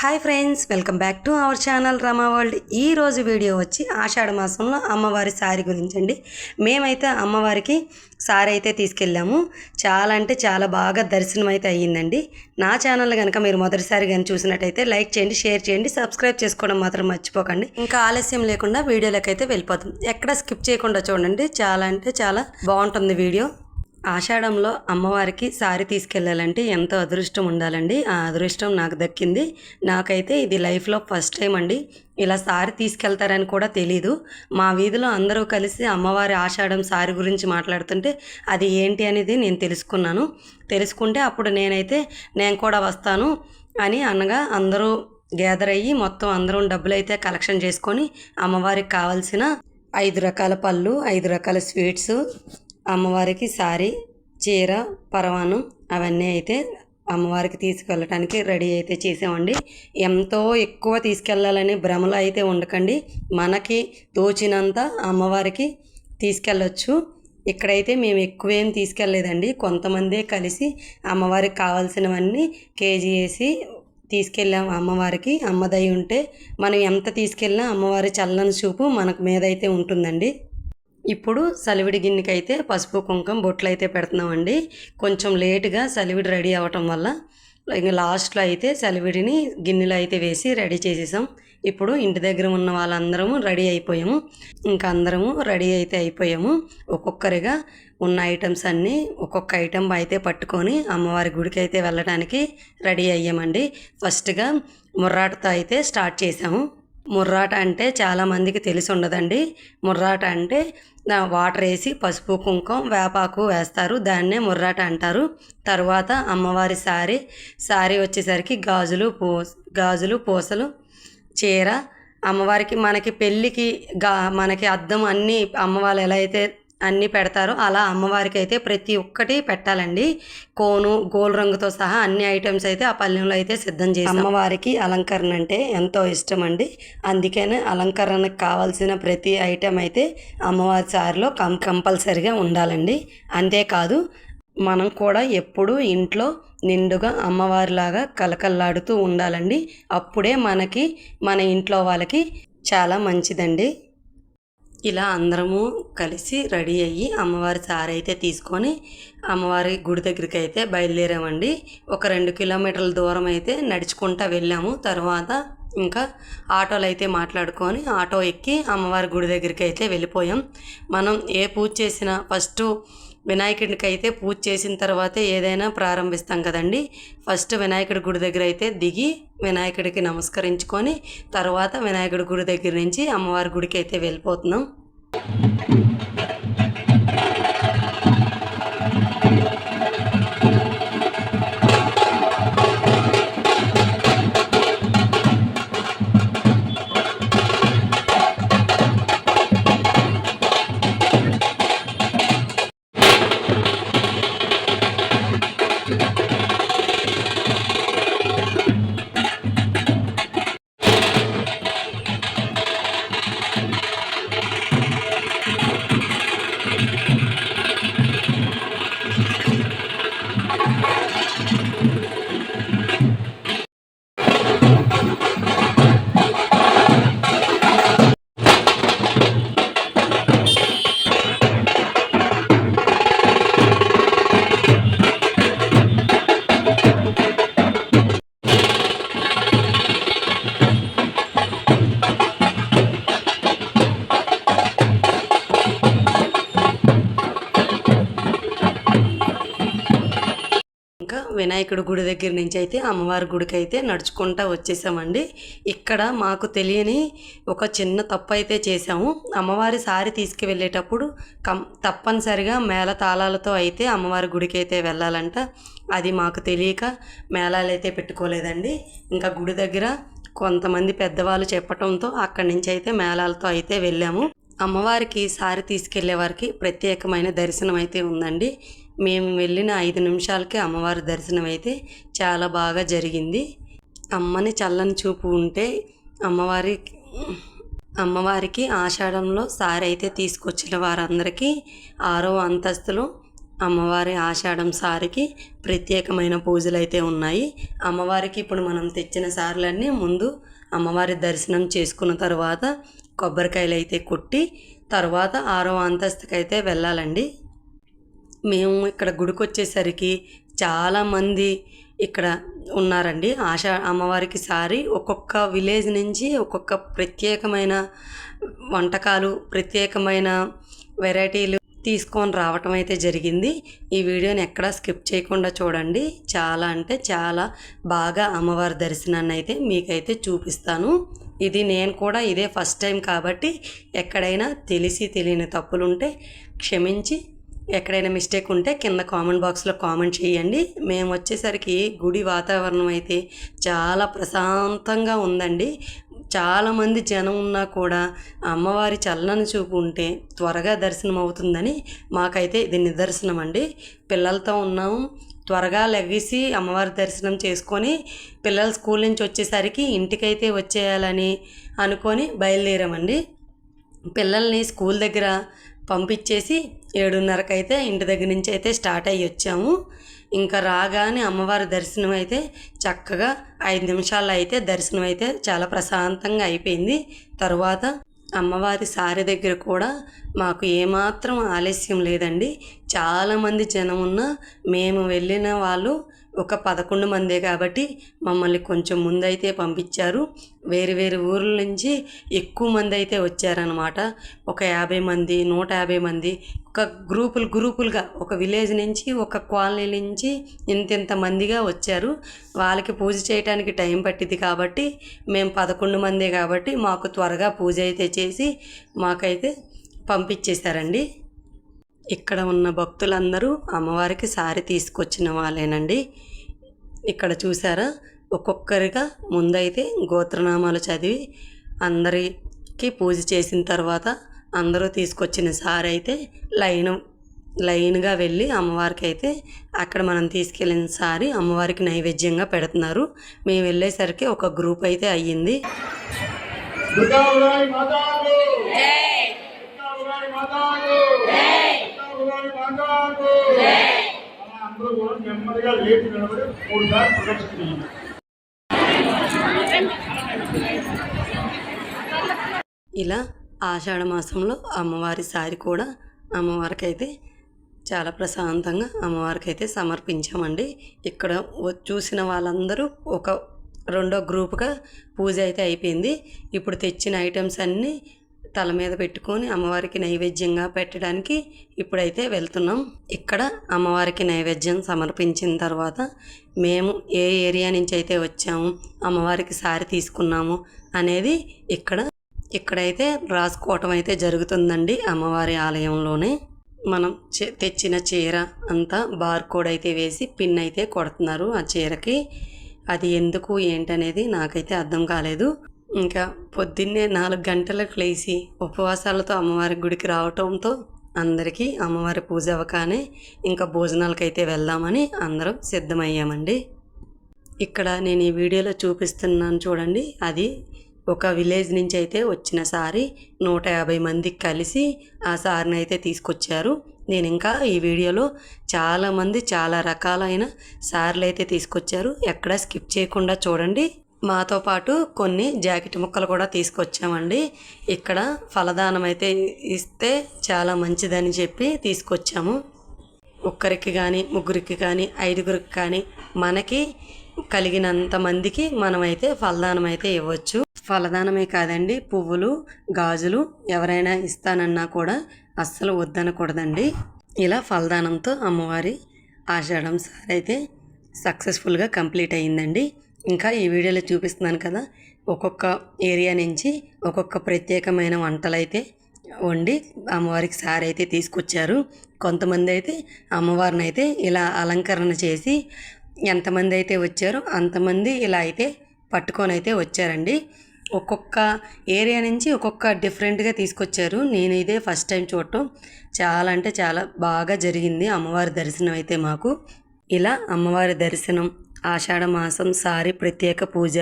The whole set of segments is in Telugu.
Hi friends welcome back to our channel Rama world ఈ రోజు వీడియో వచ్చి ఆషాఢ మాసంలో అమ్మవారి సారీ గురించి అండి మేమైతే అమ్మవారికి సారీ అయితే తీసుకెళ్ళాము. చాలా అంటే చాలా బాగా దర్శనం అయితే అయ్యిందండి. నా ఛానల్ కనుక మీరు మొదటిసారి కానీ చూసినట్టయితే లైక్ చేయండి షేర్ చేయండి సబ్స్క్రైబ్ చేసుకోవడం మాత్రం మర్చిపోకండి. ఇంకా ఆలస్యం లేకుండా వీడియోలోకి అయితే వెళ్ళిపోతాం. ఎక్కడ స్కిప్ చేయకుండా చూడండి. చాలా అంటే చాలా బాగుంటుంది వీడియో. ఆషాఢంలో అమ్మవారికి సారీ తీసుకెళ్ళాలంటే ఎంతో అదృష్టం ఉండాలండి. ఆ అదృష్టం నాకు దక్కింది. నాకైతే ఇది లైఫ్లో ఫస్ట్ టైం అండి. ఇలా సారీ తీసుకెళ్తారని కూడా తెలీదు. మా వీధిలో అందరూ కలిసి అమ్మవారి ఆషాఢం సారీ గురించి మాట్లాడుతుంటే అది ఏంటి అనేది నేను తెలుసుకున్నాను. తెలుసుకుంటే అప్పుడు నేనైతే నేను కూడా వస్తాను అని అనగా అందరూ గ్యాదర్ అయ్యి మొత్తం అందరం డబ్బులు అయితే కలెక్షన్ చేసుకొని అమ్మవారికి కావాల్సిన ఐదు రకాల పళ్ళు ఐదు రకాల స్వీట్స్ అమ్మవారికి సారీ చీర పరవానం అవన్నీ అయితే అమ్మవారికి తీసుకెళ్ళటానికి రెడీ అయితే చేసామండి. ఎంతో ఎక్కువ తీసుకెళ్ళాలని భ్రమలో అయితే ఉండకండి. మనకి తోచినంత అమ్మవారికి తీసుకెళ్ళొచ్చు. ఇక్కడైతే మేము ఎక్కువేం తీసుకెళ్ళలేదండి. కొంతమందే కలిసి అమ్మవారికి కావాల్సినవన్నీ కేజీ వేసి తీసుకెళ్ళాం అమ్మవారికి. అమ్మదై ఉంటే మనం ఎంత తీసుకెళ్ళినా అమ్మవారి చల్లని చూపు మనకు మీద అయితే ఉంటుందండి. ఇప్పుడు సలివిడి గిన్నెకి అయితే పసుపు కుంకుమ బొట్లు అయితే పెడుతున్నామండి. కొంచెం లేటుగా సలివిడి రెడీ అవ్వటం వల్ల ఇంకా లాస్ట్లో అయితే సలివిడిని గిన్నెలో అయితే వేసి రెడీ చేసేసాం. ఇప్పుడు ఇంటి దగ్గర ఉన్న వాళ్ళందరము రెడీ అయిపోయాము. ఇంకా అందరము రెడీ అయితే అయిపోయాము. ఒక్కొక్కరిగా ఉన్న ఐటమ్స్ అన్నీ ఒక్కొక్క ఐటెం అయితే పట్టుకొని అమ్మవారి గుడికి అయితే వెళ్ళడానికి రెడీ అయ్యామండి. ఫస్ట్గా ముర్రాటతో అయితే స్టార్ట్ చేసాము. ముర్రాట అంటే చాలామందికి తెలిసి ఉండదండి. ముర్రాట అంటే వాటర్ వేసి పసుపు కుంకుమ వేపాకు వేస్తారు. దాన్నే ముర్రాట అంటారు. తర్వాత అమ్మవారి సారీ సారీ వచ్చేసరికి గాజులు పూ గాజులు పూసలు చీర. అమ్మవారికి మనకి పెళ్ళికి గా మనకి అద్దం అన్నీ అమ్మవారు ఎలా అయితే అన్నీ పెడతారు. అలా అమ్మవారికి అయితే ప్రతి ఒక్కటి పెట్టాలండి. కోను గోల్ రంగుతో సహా అన్ని ఐటమ్స్ అయితే ఆ పల్లెంలో అయితే సిద్ధం చేసి అమ్మవారికి అలంకరణ అంటే ఎంతో ఇష్టం అండి అందుకనే అలంకరణకు కావాల్సిన ప్రతి ఐటెం అయితే అమ్మవారి సారిలో కం కంపల్సరిగా ఉండాలండి. అంతేకాదు మనం కూడా ఎప్పుడూ ఇంట్లో నిండుగా అమ్మవారిలాగా కలకల్లాడుతూ ఉండాలండి. అప్పుడే మనకి మన ఇంట్లో వాళ్ళకి చాలా మంచిదండి. ఇలా అందరము కలిసి రెడీ అయ్యి అమ్మవారి సారి అయితే తీసుకొని అమ్మవారి గుడి దగ్గరికి అయితే బయలుదేరామండి. ఒక రెండు కిలోమీటర్ల దూరం అయితే నడుచుకుంటా వెళ్ళాము. తర్వాత ఇంకా ఆటోలు అయితే మాట్లాడుకొని ఆటో ఎక్కి అమ్మవారి గుడి దగ్గరికి అయితే వెళ్ళిపోయాం. మనం ఏ పూజ చేసినా ఫస్ట్ వినాయకుడికి అయితే పూజ చేసిన తర్వాతే ఏదైనా ప్రారంభిస్తాం కదండి. ఫస్ట్ వినాయకుడి గుడి దగ్గర అయితే దిగి వినాయకుడికి నమస్కరించుకొని తర్వాత వినాయకుడి గుడి దగ్గర నుంచి అమ్మవారి గుడికి అయితే వెళ్ళిపోతున్నాం. వినాయకుడి గుడి దగ్గర నుంచి అయితే అమ్మవారి గుడికి అయితే నడుచుకుంటా వచ్చేసామండి. ఇక్కడ మాకు తెలియని ఒక చిన్న తప్పు అయితే చేసాము అమ్మవారి సారి తీసుకువెళ్ళేటప్పుడు కం తప్పనిసరిగా మేళ తాళాలతో అయితే అమ్మవారి గుడికి అయితే వెళ్ళాలంట. అది మాకు తెలియక మేళాలు అయితే పెట్టుకోలేదండి. ఇంకా గుడి దగ్గర కొంతమంది పెద్దవాళ్ళు చెప్పటంతో అక్కడి నుంచి అయితే మేళాలతో అయితే వెళ్ళాము. అమ్మవారికి సారి తీసుకెళ్ళే వారికి ప్రత్యేకమైన దర్శనం అయితే ఉందండి. మేము వెళ్ళిన ఐదు నిమిషాలకే అమ్మవారి దర్శనం అయితే చాలా బాగా జరిగింది. అమ్మని చల్లని చూపు ఉంటే అమ్మవారి అమ్మవారికి ఆషాఢంలో సారి అయితే తీసుకొచ్చిన వారందరికీ ఆరో అంతస్తులో అమ్మవారి ఆషాఢం సారికి ప్రత్యేకమైన పూజలు అయితే ఉన్నాయి. అమ్మవారికి ఇప్పుడు మనం తెచ్చిన సార్లన్నీ ముందు అమ్మవారి దర్శనం చేసుకున్న తర్వాత కొబ్బరికాయలు అయితే కొట్టి తర్వాత ఆరో అంతస్తుకి అయితే వెళ్ళాలండి. మేము ఇక్కడ గుడికి వచ్చేసరికి చాలామంది ఇక్కడ ఉన్నారండి. ఆశా అమ్మవారికి సారి ఒక్కొక్క విలేజ్ నుంచి ఒక్కొక్క ప్రత్యేకమైన వంటకాలు ప్రత్యేకమైన వెరైటీలు తీసుకొని రావటం అయితే జరిగింది. ఈ వీడియోని ఎక్కడా స్కిప్ చేయకుండా చూడండి. చాలా అంటే చాలా బాగా అమ్మవారి దర్శనాన్ని అయితే మీకైతే చూపిస్తాను. ఇది నేను కూడా ఇదే ఫస్ట్ టైం కాబట్టి ఎక్కడైనా తెలిసి తెలియని తప్పులుంటే క్షమించి ఎక్కడైనా మిస్టేక్ ఉంటే కింద కామెంట్ బాక్స్లో కామెంట్ చేయండి. మేము వచ్చేసరికి గుడి వాతావరణం అయితే చాలా ప్రశాంతంగా ఉందండి. చాలామంది జనం ఉన్నా కూడా అమ్మవారి చల్లని చూపు ఉంటే త్వరగా దర్శనం అవుతుందని మాకైతే ఇది నిదర్శనం అండి పిల్లలతో ఉన్నాము త్వరగా లెగిసి అమ్మవారి దర్శనం చేసుకొని పిల్లలు స్కూల్ నుంచి వచ్చేసరికి ఇంటికైతే వచ్చేయాలని అనుకొని బయలుదేరామండి. పిల్లల్ని స్కూల్ దగ్గర పంపించేసి ఏడున్నరకు అయితే ఇంటి దగ్గర నుంచి అయితే స్టార్ట్ అయ్యి వచ్చాము. ఇంకా రాగానే అమ్మవారి దర్శనం అయితే చక్కగా ఐదు నిమిషాల్లో అయితే దర్శనం అయితే చాలా ప్రశాంతంగా అయిపోయింది. తరువాత అమ్మవారి సారి దగ్గర కూడా మాకు ఏమాత్రం ఆలస్యం లేదండి. చాలామంది జనం ఉన్న మేము వెళ్ళిన వాళ్ళు ఒక పదకొండు మందే కాబట్టి మమ్మల్ని కొంచెం ముందైతే పంపించారు. వేరు వేరు ఊర్ల నుంచి ఎక్కువ మంది అయితే వచ్చారనమాట ఒక యాభై మంది నూట యాభై మంది. ఒక గ్రూపులు గ్రూపులుగా ఒక విలేజ్ నుంచి ఒక కాలనీ నుంచి ఇంతింత మందిగా వచ్చారు. వాళ్ళకి పూజ చేయడానికి టైం పట్టింది కాబట్టి మేము పదకొండు మందే కాబట్టి మాకు త్వరగా పూజ అయితే చేసి మాకైతే పంపించేశారండి. ఇక్కడ ఉన్న భక్తులందరూ అమ్మవారికి సారి తీసుకొచ్చిన వాళ్ళేనండి. ఇక్కడ చూసారా? ఒక్కొక్కరిగా ముందైతే గోత్రనామాలు చదివి అందరికి పూజ చేసిన తర్వాత అందరూ తీసుకొచ్చిన సారి అయితే లైన్ లైన్గా వెళ్ళి అమ్మవారికి అయితే అక్కడ మనం తీసుకెళ్ళిన సారి అమ్మవారికి నైవేద్యంగా పెడుతున్నారు. మేము వెళ్ళేసరికి ఒక గ్రూప్ అయితే అయ్యింది. అందరూ కూడా నెమ్మదిగా లేచి నిలబడి మూడు సార్లు ప్రదక్షిణ చేయండి. ఇలా ఆషాఢ మాసంలో అమ్మవారి సారి కూడా అమ్మవారికి అయితే చాలా ప్రశాంతంగా అమ్మవారికి అయితే సమర్పించామండి. ఇక్కడ చూసిన వాళ్ళందరూ ఒక రెండో గ్రూప్గా పూజ అయితే అయిపోయింది. ఇప్పుడు తెచ్చిన ఐటమ్స్ అన్నీ తల మీద పెట్టుకొని అమ్మవారికి నైవేద్యంగా పెట్టడానికి ఇప్పుడైతే వెళ్తున్నాం. ఇక్కడ అమ్మవారికి నైవేద్యం సమర్పించిన తర్వాత మేము ఏ ఏరియా నుంచి అయితే వచ్చాము అమ్మవారికి సారి తీసుకున్నాము అనేది ఇక్కడ ఇక్కడైతే రాసుకోవటం అయితే జరుగుతుందండి అమ్మవారి ఆలయంలోనే. మనం తెచ్చిన చీర అంతా బార్ కోడ్ అయితే వేసి పిన్ అయితే కొడుతున్నారు ఆ చీరకి. అది ఎందుకు ఏంటనేది నాకైతే అర్థం కాలేదు. ఇంకా పొద్దున్నే నాలుగు గంటలకు లేచి ఉపవాసాలతో అమ్మవారి గుడికి రావటంతో అందరికీ అమ్మవారి పూజ అవ్వగానే ఇంకా భోజనాలకైతే వెళ్దామని అందరం సిద్ధమయ్యామండి. ఇక్కడ నేను ఈ వీడియోలో చూపిస్తున్నాను చూడండి. అది ఒక విలేజ్ నుంచి అయితే వచ్చిన సారి నూట యాభై మంది కలిసి ఆ సారిని అయితే తీసుకొచ్చారు. నేను ఇంకా ఈ వీడియోలో చాలామంది చాలా రకాలైన సార్లు అయితే తీసుకొచ్చారు. ఎక్కడ స్కిప్ చేయకుండా చూడండి. మాతో పాటు కొన్ని జాకెట్ ముక్కలు కూడా తీసుకొచ్చామండి. ఇక్కడ ఫలదానం అయితే ఇస్తే చాలా మంచిదని చెప్పి తీసుకొచ్చాము. ఒక్కరికి కానీ ముగ్గురికి కానీ ఐదుగురికి కానీ మనకి కలిగినంత మందికి మనమైతే ఫలదానం అయితే ఇవ్వచ్చు. ఫలదానమే కాదండి పువ్వులు గాజులు ఎవరైనా ఇస్తానన్నా కూడా అస్సలు వద్దనకూడదండి. ఇలా ఫలదానంతో అమ్మవారి ఆషాఢం సార్ అయితే సక్సెస్ఫుల్గా కంప్లీట్ అయ్యిందండి. ఇంకా ఈ వీడియోలో చూపిస్తున్నాను కదా ఒక్కొక్క ఏరియా నుంచి ఒక్కొక్క ప్రత్యేకమైన వంటలు అయితే వండి అమ్మవారికి సారి అయితే తీసుకొచ్చారు. కొంతమంది అయితే అమ్మవారిని అయితే ఇలా అలంకరణ చేసి ఎంతమంది అయితే వచ్చారో అంతమంది ఇలా అయితే పట్టుకొని అయితే వచ్చారండి. ఒక్కొక్క ఏరియా నుంచి ఒక్కొక్క డిఫరెంట్గా తీసుకొచ్చారు. నేను ఇదే ఫస్ట్ టైం చూడటం. చాలా అంటే చాలా బాగా జరిగింది అమ్మవారి దర్శనం అయితే మాకు. ఇలా అమ్మవారి దర్శనం మాసం సారి ప్రత్యేక పూజ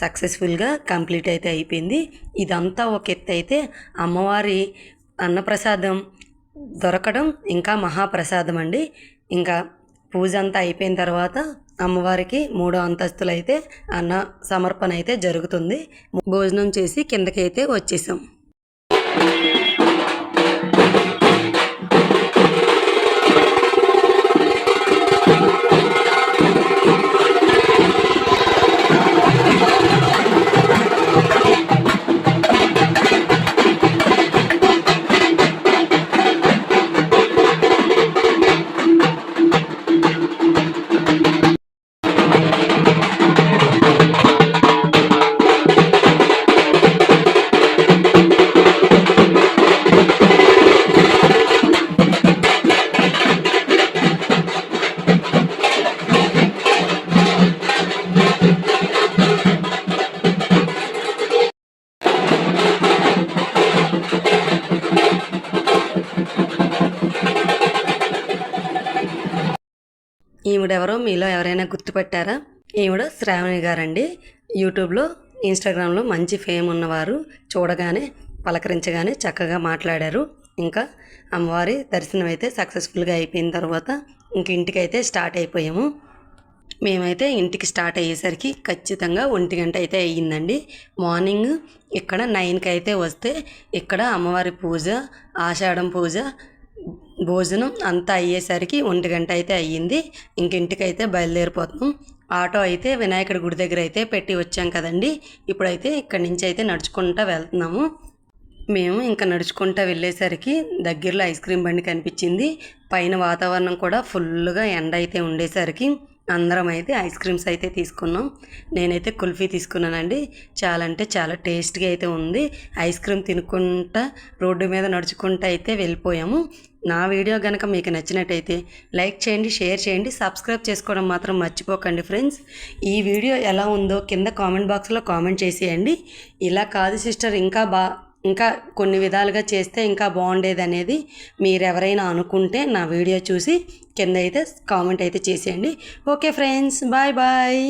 సక్సెస్ఫుల్గా కంప్లీట్ అయితే అయిపోయింది. ఇదంతా ఒక ఎత్తు అయితే అమ్మవారి అన్నప్రసాదం దొరకడం ఇంకా మహాప్రసాదం అండి. ఇంకా పూజ అంతా అయిపోయిన తర్వాత అమ్మవారికి మూడో అంతస్తులు అయితే అన్న సమర్పణ అయితే జరుగుతుంది. భోజనం చేసి కిందకైతే వచ్చేసాం. ఈవిడెవరో మీలో ఎవరైనా గుర్తుపెట్టారా? ఈవిడ శ్రావణి గారండి. యూట్యూబ్లో ఇన్స్టాగ్రామ్లో మంచి ఫేమ్ ఉన్నవారు చూడగానే పలకరించగానే చక్కగా మాట్లాడారు. ఇంకా అమ్మవారి దర్శనం అయితే సక్సెస్ఫుల్గా అయిపోయిన తర్వాత ఇంక ఇంటికైతే స్టార్ట్ అయిపోయాము. మేమైతే ఇంటికి స్టార్ట్ అయ్యేసరికి ఖచ్చితంగా ఒంటి గంట అయితే అయ్యిందండి. మార్నింగ్ ఇక్కడ నైన్కి అయితే వస్తే ఇక్కడ అమ్మవారి పూజ ఆషాఢం పూజ భోజనం అంతా అయ్యేసరికి ఒంటి గంట అయితే అయ్యింది. ఇంక ఇంటికైతే బయలుదేరిపోతున్నాం. ఆటో అయితే వినాయకుడి గుడి దగ్గర అయితే పెట్టి వచ్చాం కదండి. ఇప్పుడైతే ఇక్కడి నుంచి అయితే నడుచుకుంటూ వెళ్తున్నాము. మేము ఇంకా నడుచుకుంటూ వెళ్ళేసరికి దగ్గరలో ఐస్ క్రీమ్ బండి కనిపించింది. పైన వాతావరణం కూడా ఫుల్గా ఎండ అయితే ఉండేసరికి అందరం అయితే ఐస్ క్రీమ్స్ అయితే తీసుకున్నాం. నేనైతే కుల్ఫీ తీసుకున్నానండి. చాలా అంటే చాలా టేస్ట్గా అయితే ఉంది. ఐస్ క్రీమ్ తినుకుంటా రోడ్డు మీద నడుచుకుంటూ అయితే వెళ్ళిపోయాము. నా వీడియో కనుక మీకు నచ్చినట్టయితే లైక్ చేయండి షేర్ చేయండి సబ్స్క్రైబ్ చేసుకోవడం మాత్రం మర్చిపోకండి ఫ్రెండ్స్. ఈ వీడియో ఎలా ఉందో కింద కామెంట్ బాక్స్లో కామెంట్ చేసేయండి. ఇలా కాదు సిస్టర్ ఇంకా బా ఇంకా కొన్ని విధాలుగా చేస్తే ఇంకా బాగుండేది అనేది మీరు ఎవరైనా అనుకుంటే నా వీడియో చూసి కింద అయితే కామెంట్ అయితే చేసేయండి. Okay friends bye bye.